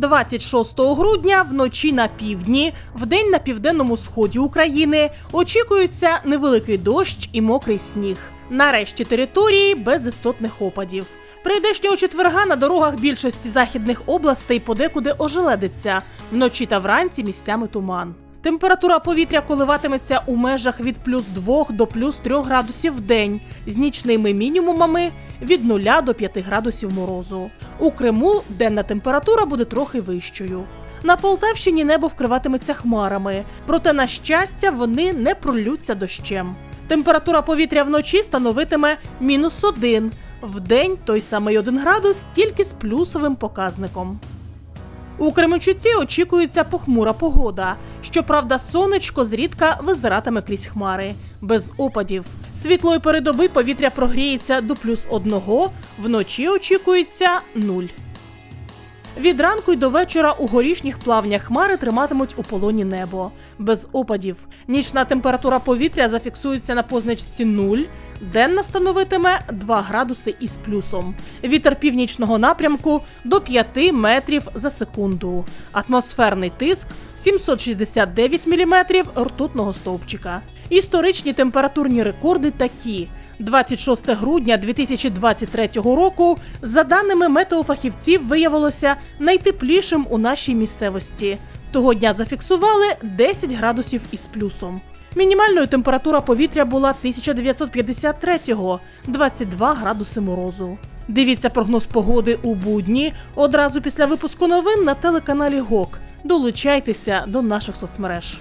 26 грудня вночі на півдні, вдень на південному сході України очікується невеликий дощ і мокрий сніг. Нарешті території без істотних опадів. Прийдешнього четверга на дорогах більшості західних областей подекуди ожеледиться. Вночі та вранці місцями туман. Температура повітря коливатиметься у межах від плюс 2 до плюс 3 градусів в день з нічними мінімумами від 0 до 5 градусів морозу. У Криму денна температура буде трохи вищою. На Полтавщині небо вкриватиметься хмарами, проте, на щастя, вони не пролються дощем. Температура повітря вночі становитиме мінус один, в день той самий 1 градус, тільки з плюсовим показником. У Кременчуці очікується похмура погода. Щоправда, сонечко зрідка визиратиме крізь хмари, без опадів. Світлої передоби повітря прогріється до плюс одного, вночі очікується нуль. Від ранку й до вечора у горішніх плавнях хмари триматимуть у полоні небо без опадів. Нічна температура повітря зафіксується на позначці 0, денна становитиме 2 градуси із плюсом. Вітер північного напрямку до 5 метрів за секунду. Атмосферний тиск 769 міліметрів ртутного стовпчика. Історичні температурні рекорди такі. 26 грудня 2023 року, за даними метеофахівців, виявилося найтеплішим у нашій місцевості. Того дня зафіксували 10 градусів із плюсом. Мінімальною температура повітря була 1953-го – 22 градуси морозу. Дивіться прогноз погоди у будні одразу після випуску новин на телеканалі ГОК. Долучайтеся до наших соцмереж.